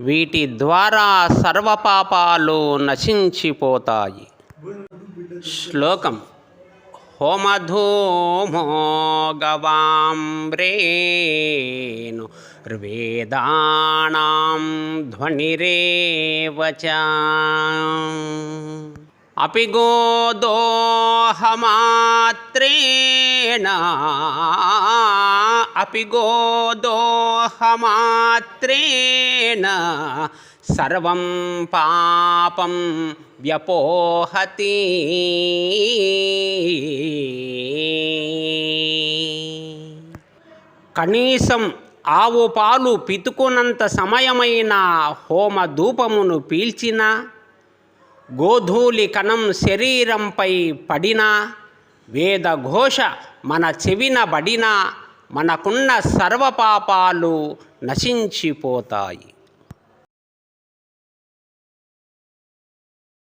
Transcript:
వీటి ద్వారా సర్వపాపాలు నశించిపోతాయి. శ్లోకం హోమధూమోగవాంబ్రేను ర్వేదానాం ధ్వనిరేవ अपि गोदोहमात्रेण अपि गोदोहमात्रेण सर्वं पापं व्यपोहति కనీసం ఆవు పాలు పితుకునంత సమయమైన హోమ ధూపమును పీల్చినా గోధూళి కణం శరీరంపై పడినా వేదఘోష మన చెవిన బడినా మనకున్న సర్వపాపాలు నశించిపోతాయి.